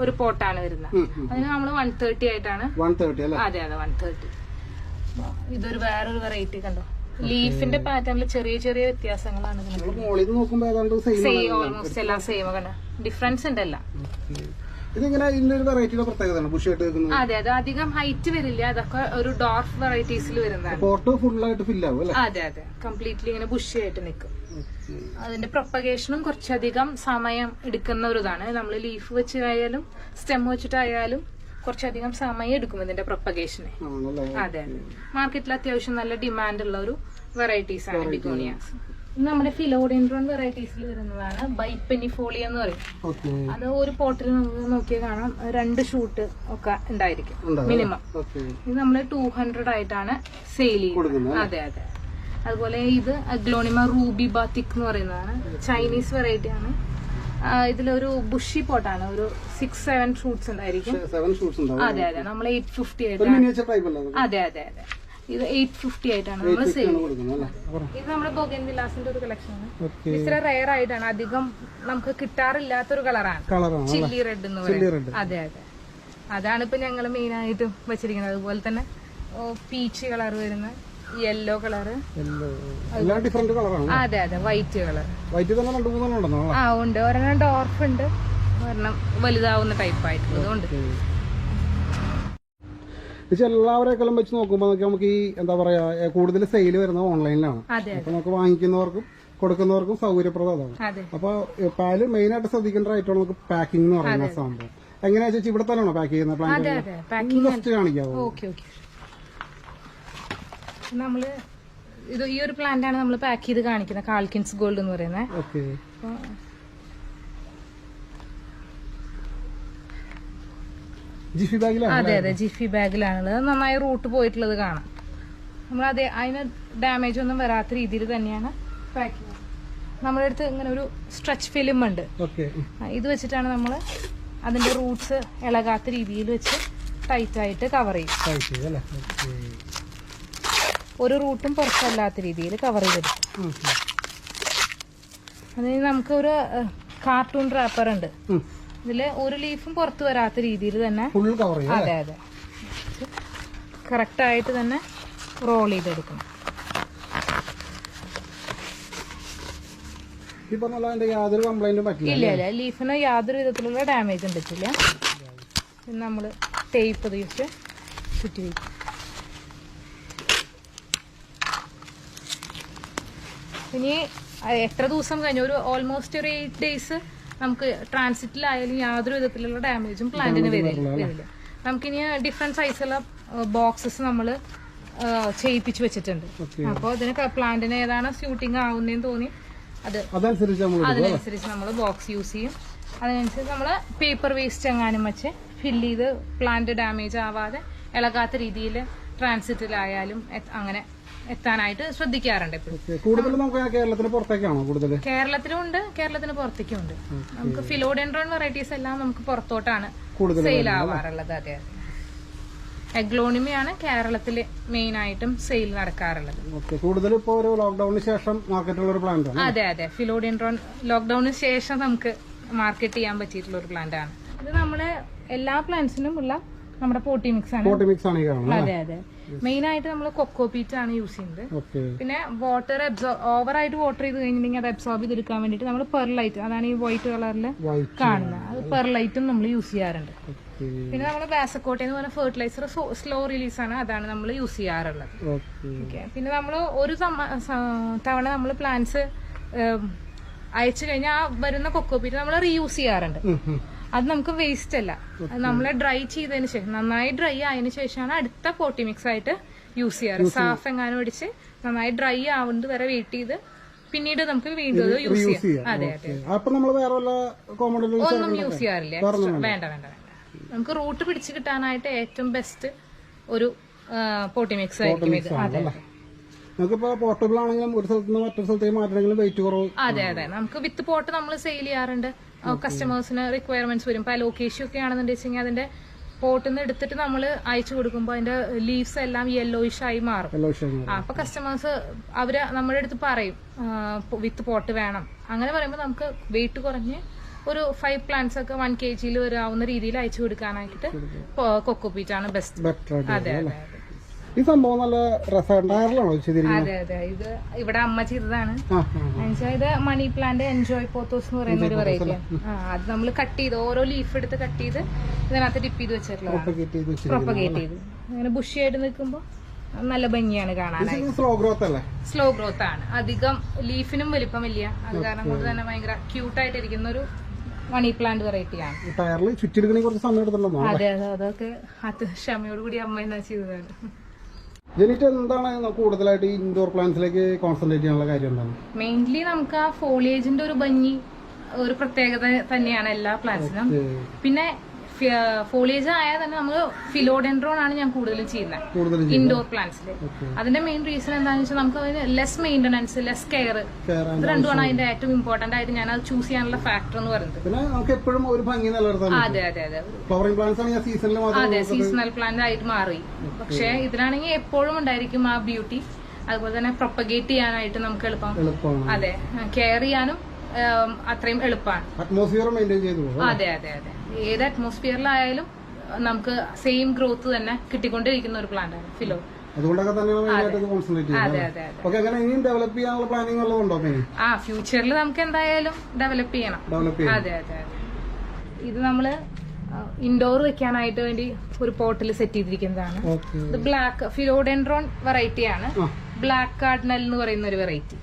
ഒരു പോട്ടാണ് വരുന്നത്. അതിന് നമ്മൾ വൺ തേർട്ടി ആയിട്ടാണ്. അതെ അതെ വൺ തേർട്ടി ഇതൊരു വേറൊരു വെറൈറ്റി കണ്ടോ? ലീഫിന്റെ പാറ്റേണിൽ ചെറിയ ചെറിയ വ്യത്യാസങ്ങളാണ് സെയിം ഓൾമോസ്റ്റ് എല്ലാം സെയിം കണ്ടോ ഡിഫറൻസ് ഉണ്ടല്ലോ. ഇതിങ്ങനെ ഇന്നൊരു വെറൈറ്റിയുടെ പ്രത്യേകതയാണ്. ബുഷിയായിട്ട് വെക്കുന്നത് അതെ അത് അധികം ഹൈറ്റ് വരില്ല. അതൊക്കെ ഒരു ഡോർഫ് വെറൈറ്റീസിൽ വരുന്നതാണ്. പോട്ട് ഫുള്ളായിട്ട് ഫില്ലാവും അല്ലേ? അതെ അതെ. കംപ്ലീറ്റ്ലി ഇങ്ങനെ ബുഷി ആയിട്ട് നിൽക്കും അതിന്റെ പ്രൊപ്പഗേഷനും കുറച്ചധികം സമയം എടുക്കുന്ന ഒരു ഇതാണ് നമ്മൾ ലീഫ് വെച്ചായാലും സ്റ്റെം വെച്ചിട്ടായാലും കുറച്ചധികം സമയം എടുക്കും ഇതിന്റെ പ്രൊപ്പഗേഷന് അതെ അതെ. മാർക്കറ്റിൽ അത്യാവശ്യം നല്ല ഡിമാൻഡ് ഉള്ള ഒരു വെറൈറ്റീസ് ആണ് ബിഗോണിയാസ് നമ്മുടെ ഫിലോഡിൻട്രോൺ വെറൈറ്റീസിൽ വരുന്നതാണ് ബൈപ്പെനിഫോളി എന്ന് പറയും. അത് ഒരു പോട്ടിൽ നമുക്ക് നോക്കിയാൽ കാണാം. രണ്ട് ഷൂട്ട് ഒക്കെ ഉണ്ടായിരിക്കും. മിനിമം. ഇത് നമ്മൾ ടൂ ഹൺഡ്രഡ് ആയിട്ടാണ് സെയിൽ ചെയ്യുന്നത്. അതെ അതെ. അതുപോലെ ഇത് അഗ്ലോണിമ റൂബി ബാത്തിക് എന്ന് പറയുന്നതാണ്. ചൈനീസ് വെറൈറ്റി ആണ്. ഇതിലൊരു ബുഷി പോട്ടാണ്. ഒരു സിക്സ് സെവൻ ഷൂട്ട്സ് ഉണ്ടായിരിക്കും. അതെ അതെ. നമ്മൾ എയ്റ്റ് ഫിഫ്റ്റി ആയിട്ട് അതെ അതെ അതെ. ഇത് എയ്റ്റ് ഫിഫ്റ്റി ആയിട്ടാണ്. നമ്മൾ സെയിൽ ഇത് നമ്മുടെ ബൊഗൻ വിലാസിന്റെ ഒരു കളക്ഷൻ ആണ്. ഇത്ര റയർ ആയിട്ടാണ്. അധികം നമുക്ക് കിട്ടാറില്ലാത്തൊരു കളറാണ് കളറാണ് ചില്ലി റെഡ് എന്ന് പറയുന്നത് അതെ അതെ. അതാണ് ഇപ്പൊ ഞങ്ങൾ മെയിൻ ആയിട്ടും വെച്ചിരിക്കുന്നത്. അതുപോലെ തന്നെ പീച്ച് കളർ വരുന്ന യെല്ലോ കളറ് എല്ലാം ഡിഫറെന്റ് കളറാണ് അതെ അതെ. വൈറ്റ് കളർ വൈറ്റ് തന്നെ രണ്ട് മൂന്നെണ്ണം ഉണ്ടെന്നോ ആ ഉണ്ട്. ഒരെണ്ണം ഡോർഫ് ഉണ്ട്. ഒരെണ്ണം വലുതാവുന്ന ടൈപ്പ് ആയിട്ടുള്ളത് ഉണ്ട്. പക്ഷെ എല്ലാവരെക്കാളും വെച്ച് നോക്കുമ്പോൾ നമുക്ക് ഈ എന്താ പറയാ കൂടുതൽ സെയിൽ വരുന്നത് ഓൺലൈനിലാണ് അപ്പൊ നമുക്ക് വാങ്ങിക്കുന്നവർക്കും കൊടുക്കുന്നവർക്കും സൗകര്യപ്രദം അതാണ് അതെ. അപ്പൊ പാൽ മെയിൻ ആയിട്ട് ശ്രദ്ധിക്കേണ്ട ഐറ്റമാണ് നമുക്ക് പാക്കിംഗ് എന്ന് പറയുന്ന സംഭവം. എങ്ങനെയാ ചേച്ചി ഇവിടെ തന്നെയാണോ പാക്ക് ചെയ്യുന്ന പ്ലാൻ അതെ അതെ. പാക്കിംഗ് ജസ്റ്റ് കാണിക്കാവോ? നമ്മൾ ഇത് ഈ ഒരു പ്ലാന്റ് ആണ് നമ്മൾ പാക്ക് ചെയ്ത് കാണിക്കുന്നത് കാൽക്കിൻസ് ഗോൾഡ് എന്ന് പറയുന്നത് ഓക്കെ അപ്പൊ ജിഫി ബാഗിലാണ് അതെ അതെ ജിഫി ബാഗിലാണുള്ളത്. നന്നായി റൂട്ട് പോയിട്ടുള്ളത് കാണാം. നമ്മൾ അതെ അതിന് ഡാമേജ് ഒന്നും വരാത്ത രീതിയിൽ തന്നെയാണ് പാക്കിംഗ് നമ്മുടെ അടുത്ത് ഇങ്ങനെ ഒരു സ്ട്രെച്ച് ഫിലിം ഉണ്ട്. ഓക്കെ. ഇത് വെച്ചിട്ടാണ് നമ്മൾ അതിന്റെ റൂട്ട്സ് ഇളകാത്ത രീതിയിൽ വെച്ച് ടൈറ്റ് ആയിട്ട് കവർ ചെയ്യും. ഒരു റൂട്ടും പുറത്തല്ലാത്ത രീതിയിൽ കവർ ചെയ്തെടുക്കും. അതിന് നമുക്ക് ഒരു കാർട്ടൂൺ റാപ്പർ ഉണ്ട്. ഇതിൽ ഒരു ലീഫും പുറത്ത് വരാത്ത രീതിയിൽ തന്നെ അതെ അതെ. കറക്റ്റ് ആയിട്ട് തന്നെ റോൾ ചെയ്തെടുക്കണം. ഇല്ല ഇല്ല. ലീഫിന് യാതൊരു വിധത്തിലുള്ള ഡാമേജ് പിന്നെ നമ്മൾ ടേപ്പ് ഉപയോഗിച്ച് ചുറ്റി വയ്ക്കും ഇനി എത്ര ദിവസം കഴിഞ്ഞു? ഒരു ഓൾമോസ്റ്റ് ഒരു എയ്റ്റ് ഡേയ്സ് നമുക്ക് ട്രാൻസിറ്റിലായാലും യാതൊരു വിധത്തിലുള്ള ഡാമേജും പ്ലാന്റിന് വരില്ല നമുക്കിനി ഡിഫറെന്റ് സൈസുള്ള ബോക്സസ് നമ്മൾ ചെയ്യിപ്പിച്ചു വെച്ചിട്ടുണ്ട്. അപ്പോൾ അതിന് പ്ലാന്റിന് ഏതാണ് സ്യൂട്ടിങ് ആവുന്നതെന്ന് തോന്നി അത് അതിനനുസരിച്ച് നമ്മൾ ബോക്സ് യൂസ് ചെയ്യും. അതിനനുസരിച്ച് നമ്മൾ പേപ്പർ വേസ്റ്റ് എങ്ങാനും വെച്ച് ഫില്ല് ചെയ്ത് പ്ലാന്റ് ഡാമേജ് ആവാതെ ഇളകാത്ത രീതിയിൽ ട്രാൻസിറ്റിലായാലും അങ്ങനെ എത്താനായിട്ട് ശ്രദ്ധിക്കാറുണ്ട് കൂടുതലും നമുക്ക് കേരളത്തിന് പുറത്തേക്കാണോ കൂടുതൽ? കേരളത്തിലും ഉണ്ട് കേരളത്തിന് പുറത്തേക്കും ഉണ്ട് നമുക്ക് ഫിലോഡെൻഡ്രോൺ വെറൈറ്റീസ് എല്ലാം നമുക്ക് പുറത്തോട്ടാണ് കൂടുതൽ സെയിൽ ആവാറുള്ളത് അതെ എഗ്ലോണിമയാണ് കേരളത്തിൽ മെയിൻ ആയിട്ടും സെയിൽ നടക്കാറുള്ളത്. ഓക്കെ കൂടുതൽ ഇപ്പോൾ ഒരു ലോക്ക്ഡൌണിന് ശേഷം മാർക്കറ്റുള്ള ഒരു പ്ലാന്റ് ആണ് അതെ അതെ. ഫിലോഡിൻട്രോൺ ലോക്ക്ഡൌണിന് ശേഷം നമുക്ക് മാർക്കറ്റ് ചെയ്യാൻ പറ്റിയിട്ടുള്ള ഒരു പ്ലാന്റ് ആണ്. ഇത് നമ്മുടെ എല്ലാ പ്ലാന്റ്സിനും ഉള്ള നമ്മുടെ പോട്ടി മിക്സ് ആണ്. പോട്ടി മിക്സ് ആണ് അതെ അതെ. മെയിൻ ആയിട്ട് നമ്മൾ കൊക്കോ പീറ്റ് ആണ് യൂസ് ചെയ്യുന്നത്. പിന്നെ വാട്ടർ അബ്സോർബ് ഓവർ ആയിട്ട് വാട്ടർ ചെയ്ത് കഴിഞ്ഞിട്ടുണ്ടെങ്കിൽ അത് അബ്സോർബ് ചെയ്തെടുക്കാൻ വേണ്ടിയിട്ട് നമ്മൾ പെർലൈറ്റ് അതാണ് ഈ വൈറ്റ് കളറിൽ കാണുന്നത്. അത് പെർലൈറ്റും നമ്മൾ യൂസ് ചെയ്യാറുണ്ട്. പിന്നെ നമ്മൾ ബാസക്കോട്ടെ എന്ന് പറഞ്ഞ ഫെർട്ടിലൈസർ സ്ലോ റിലീസ് ആണ്. അതാണ് നമ്മൾ യൂസ് ചെയ്യാറുള്ളത്. ഓക്കെ പിന്നെ നമ്മൾ ഒരു തവണ നമ്മൾ പ്ലാന്റ്സ് അയച്ചു കഴിഞ്ഞാൽ ആ വരുന്ന കൊക്കോ പീറ്റ് നമ്മൾ റീയൂസ് ചെയ്യാറുണ്ട്. അത് നമുക്ക് വേസ്റ്റ് അല്ല. നമ്മളെ നമ്മൾ ഡ്രൈ ചെയ്തതിന് ശേഷം നന്നായി ഡ്രൈ ആയതിന് ശേഷമാണ് അടുത്ത പോട്ടി മിക്സ് ആയിട്ട് യൂസ് ചെയ്യാറ്. സാഫ് എങ്ങാനും അടിച്ച് നന്നായി ഡ്രൈ ആവുന്നത് വരെ വെയിറ്റ് ചെയ്ത് പിന്നീട് നമുക്ക് വീണ്ടും യൂസ് ചെയ്യാം. അതെ അതെ. ഒന്നും യൂസ് ചെയ്യാറില്ല. വേണ്ട വേണ്ട വേണ്ട. നമുക്ക് റൂട്ട് പിടിച്ച് കിട്ടാനായിട്ട് ഏറ്റവും ബെസ്റ്റ് ഒരു പോട്ടി മിക്സ് ആയിരിക്കും ഇത്. അതെ അതെ. നമുക്കിപ്പോ പോർട്ടബിൾ ആണെങ്കിലും ഒരു സ്ഥലത്ത് നിന്ന് മറ്റൊരു സ്ഥലത്തേക്ക് മാറ്റണമെങ്കിലും വെയിറ്റ് കുറവ് അതെ അതെ. നമുക്ക് വിത്ത് പോട്ട് നമ്മൾ സെയിൽ ചെയ്യാറുണ്ട്. കസ്റ്റമേഴ്സിന് റിക്വയർമെന്റ്സ് വരും. ഇപ്പൊ ലൊക്കേഷൻ ഒക്കെ ആണെന്നുണ്ടെങ്കിൽ അതിന്റെ പോട്ടിൽ നിന്ന് എടുത്തിട്ട് നമ്മൾ അയച്ചു കൊടുക്കുമ്പോൾ അതിന്റെ ലീവ്സ് എല്ലാം യെല്ലോയിഷ് ആയി മാറും. അപ്പൊ കസ്റ്റമേഴ്സ് അവർ നമ്മുടെ അടുത്ത് പറയും വിത്ത് പോട്ട് വേണം. അങ്ങനെ പറയുമ്പോൾ നമുക്ക് വെയിറ്റ് കുറഞ്ഞ് ഒരു ഫൈവ് പ്ലാന്റ്സ് ഒക്കെ വൺ കെ ജിയിൽ വരാവുന്ന രീതിയിൽ അയച്ചു കൊടുക്കാനായിട്ട് കൊക്കോപീറ്റ് ആണ് ബെസ്റ്റ് അതെ അതെ. ഈ സംഭവം നല്ല രസമുണ്ടായിരുന്നോ ചെയ്തിരിക്കുന്നത്? അതെ അതെ. ഇത് ഇവിടെ അമ്മ ചെയ്തതാണ്. എന്നുവെച്ചാൽ ഇത് മണി പ്ലാന്റ് എൻജോയ് പോത്തോസ് എന്ന് പറയുന്ന ഒരു വെറൈറ്റി അത് നമ്മൾ കട്ട് ചെയ്ത് ഓരോ ലീഫ് എടുത്ത് കട്ട് ചെയ്ത് ഇതിനകത്ത് ഡിപ്പ് ചെയ്ത് വെച്ചിട്ടുള്ളത് പ്രൊപ്പഗേറ്റ് ചെയ്ത് അങ്ങനെ ബുഷിയായിട്ട് നിൽക്കുമ്പോൾ നല്ല ഭംഗിയാണ് കാണാനായി സ്ലോ ഗ്രോത്ത് അല്ലേ? സ്ലോ ഗ്രോത്ത് ആണ്. അധികം ലീഫിനും വലിപ്പമില്ല അത് കാരണം കൊണ്ട് തന്നെ ഭയങ്കര ക്യൂട്ടായിട്ട് ഇരിക്കുന്ന ഒരു മണി പ്ലാന്റ് വെറൈറ്റിയാണ് ടയറിൽ ചുറ്റിയെടുക്കണേ കുറച്ച് സമയം എടുത്തിട്ടുണ്ടോ അതെ അതെ. അതൊക്കെ അത് ക്ഷമയോട് കൂടി അമ്മ എന്നാ ചെയ്തതാണ്. ജനിറ്റ് എന്താണ് കൂടുതലായിട്ട് ഇൻഡോർ പ്ലാന്റ്സിലേക്ക് കോൺസെൻട്രേറ്റ് ചെയ്യാനുള്ള കാര്യം എന്താണ്? മെയിൻലി നമുക്ക് ആ ഫോളിയേജിന്റെ ഒരു ഭംഗി ഒരു പ്രത്യേകത തന്നെയാണ് എല്ലാ പ്ലാന്റ്സിനും പിന്നെ ഫോളിയേജ് ആയാൽ തന്നെ നമ്മൾ ഫിലോഡെൻഡ്രോൺ ആണ് ഞാൻ കൂടുതലും ചെയ്യുന്നത്. ഇൻഡോർ പ്ലാന്റ്സിൽ അതിന്റെ മെയിൻ റീസൺ എന്താണെന്ന് വെച്ചാൽ നമുക്ക് അതിന് ലെസ് മെയിന്റനൻസ് ലെസ് കെയർ ഇത് രണ്ടുമാണ് അതിന്റെ ഏറ്റവും ഇമ്പോർട്ടന്റ് ആയിട്ട് ഞാൻ അത് ചൂസ് ചെയ്യാനുള്ള ഫാക്ടർ എന്ന് പറയുന്നത്. പിന്നെ നമുക്ക് എപ്പോഴും ഒരു ഭംഗി അതെ അതെ അതെ. ഫ്ലവറിംഗ് പ്ലാന്റ്സ് സീസണിൽ അതെ സീസണൽ പ്ലാന്റ് ആയിട്ട് മാറി. പക്ഷെ ഇതിനാണെങ്കിൽ എപ്പോഴും ഉണ്ടായിരിക്കും ആ ബ്യൂട്ടി അതുപോലെ തന്നെ പ്രൊപ്പഗേറ്റ് ചെയ്യാനായിട്ട് നമുക്ക് എളുപ്പം. അതെ കെയർ ചെയ്യാനും അത്രയും എളുപ്പമാണ്. അറ്റ്മോസ്ഫിയർ മെയിന്റെയിൻ ചെയ്തു അതെ അതെ അതെ. ഏത് അറ്റ്മോസ്ഫിയറിലായാലും നമുക്ക് സെയിം ഗ്രോത്ത് തന്നെ കിട്ടിക്കൊണ്ടിരിക്കുന്ന ഒരു പ്ലാന്റ് ആണ് ഫിലോ അതുകൊണ്ടൊക്കെ ഇനിയും ഡെവലപ്പ് ചെയ്യാനുള്ള പ്ലാനിങ് ഉള്ളതുണ്ടോ ആ ഫ്യൂച്ചറിൽ നമുക്ക് എന്തായാലും ഡെവലപ്പ് ചെയ്യണം. ഡെവലപ്പ് അതെ അതെ ഇത് നമ്മൾ ഇൻഡോർ വെക്കാനായിട്ട് വേണ്ടി ഒരു പോട്ടിൽ സെറ്റ് ചെയ്തിരിക്കുന്നതാണ്. ഇത് ബ്ലാക്ക് ഫിലോഡെൻഡ്രോൺ വെറൈറ്റി ആണ്. ബ്ലാക്ക് കാർഡിനൽ എന്ന് പറയുന്ന ഒരു വെറൈറ്റി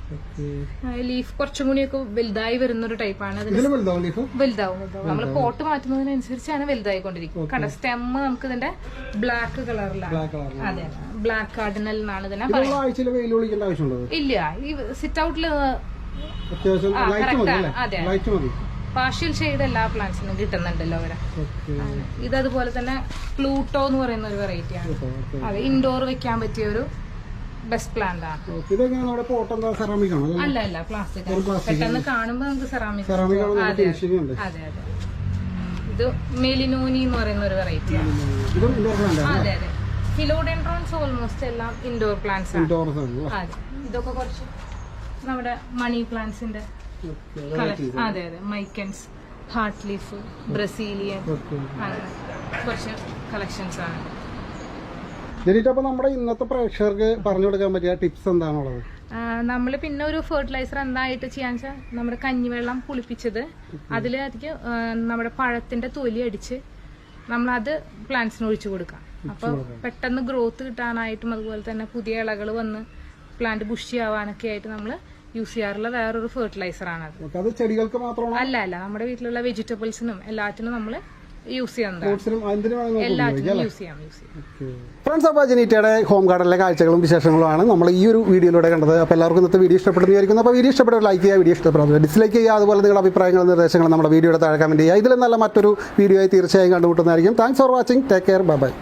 ലീഫ് കുറച്ചും കൂടിയൊക്കെ വലുതായി വരുന്ന ഒരു ടൈപ്പാണ് വലുതാവും വലുതാവും നമ്മൾ പോട്ട് മാറ്റുന്നതിനനുസരിച്ചാണ് വലുതായി കൊണ്ടിരിക്കുന്നത് കണ്ട? സ്റ്റെം നമുക്ക് ഇതിന്റെ ബ്ലാക്ക് കളറിലാണ് അതെ ബ്ലാക്ക് കാർഡിനൽ എന്നാണ് ഇതിനെ ആവശ്യമുള്ളത് ഇല്ല ഈ സിറ്റ് ഔട്ടിൽ അതെ. പാർഷ്യൽ ഷെയ്ഡ് എല്ലാ പ്ലാന്റ്സിനും കിട്ടുന്നുണ്ടല്ലോ അവരെ. ഇതതുപോലെ തന്നെ പ്ലൂട്ടോ എന്ന് പറയുന്ന ഒരു വെറൈറ്റിയാണ് അതെ ഇൻഡോർ വെക്കാൻ പറ്റിയ ഒരു ബെസ്റ്റ് പ്ലാന്റ് ആണ്. ഇതെങ്ങനെ നമ്മുടെ സെറാമിക് ആണോ? അല്ല? അല്ല പ്ലാസ്റ്റിക് പെട്ടെന്ന് കാണുമ്പോൾ നമുക്ക് സെറാമിക് സെറാമിക് അതെ അതെ. അതെ ഇത് മെലിനോനി എന്ന് പറയുന്ന ഒരു വെറൈറ്റി ആണ്. അതെ അതെ. ഫിലോഡെൻഡ്രോൺസ് ഓൾമോസ്റ്റ് എല്ലാം ഇൻഡോർ പ്ലാന്റ്സ് ആണ്. ഇതൊക്കെ കുറച്ച് നമ്മുടെ മണി പ്ലാന്റ്സിന്റെ അതെ അതെ. മൈക്കൻസ് ഹാർട്ട് ലീഫ് ബ്രസീലിയൻ കുറച്ച് കളക്ഷൻസ് ആണ്. അപ്പൊ നമ്മുടെ ഇന്നത്തെ പ്രേക്ഷകർക്ക് പറഞ്ഞു കൊടുക്കാൻ പറ്റിയ ടിപ്സ് എന്താണുള്ളത്? നമ്മൾ പിന്നെ ഒരു ഫെർട്ടിലൈസർ എന്തായിട്ട് ചെയ്യാന്ന് വെച്ചാൽ നമ്മുടെ കഞ്ഞിവെള്ളം പുളിപ്പിച്ചത്. അതിലേക്ക് നമ്മുടെ പഴത്തിന്റെ തൊലി അടിച്ച് നമ്മളത് പ്ലാന്റ്സിന് ഒഴിച്ചു കൊടുക്കാം. അപ്പൊ പെട്ടെന്ന് ഗ്രോത്ത് കിട്ടാനായിട്ടും അതുപോലെ തന്നെ പുതിയ ഇളകൾ വന്ന് പ്ലാന്റ് ബുഷിയാവാനൊക്കെ ആയിട്ട് നമ്മൾ യൂസ് ചെയ്യാറുള്ള വേറൊരു ഫെർട്ടിലൈസർ ആണ് അത് ചെടികൾക്ക് മാത്രമാണോ? അല്ല അല്ല നമ്മുടെ വീട്ടിലുള്ള വെജിറ്റബിൾസിനും എല്ലാറ്റിനും നമ്മൾ യൂസ് ഫ്രണ്ട്സ് അപ്പോൾ ജനീറ്റയുടെ ഹോം ഗാർഡനിലെ കാഴ്ചകളും വിശേഷങ്ങളുമാണ്. നമ്മൾ ഈ ഒരു വീഡിയോയിലൂടെ കണ്ടത്. അപ്പോൾ എല്ലാവർക്കും ഇന്നത്തെ വീഡിയോ ഇഷ്ടപ്പെടുന്നു വിചാരിക്കുന്നു. അപ്പോൾ വീഡിയോ ഇഷ്ടപ്പെട്ട ലൈക്ക് ചെയ്യുക വീഡിയോ ഇഷ്ടപ്പെടുന്നത് ഡിസ്ലൈക്ക് ചെയ്യുക അതുപോലെ നിങ്ങളുടെ അഭിപ്രായങ്ങളും നിർദ്ദേശങ്ങളും നമ്മുടെ വീഡിയോയുടെ താഴെ കമന്റ് ചെയ്യുക. ഇതിൽ നല്ല മറ്റൊരു വീഡിയോ ആയി തീർച്ചയായും കണ്ടുമുട്ടുന്നതായിരിക്കും. Thanks for watching take care bye bye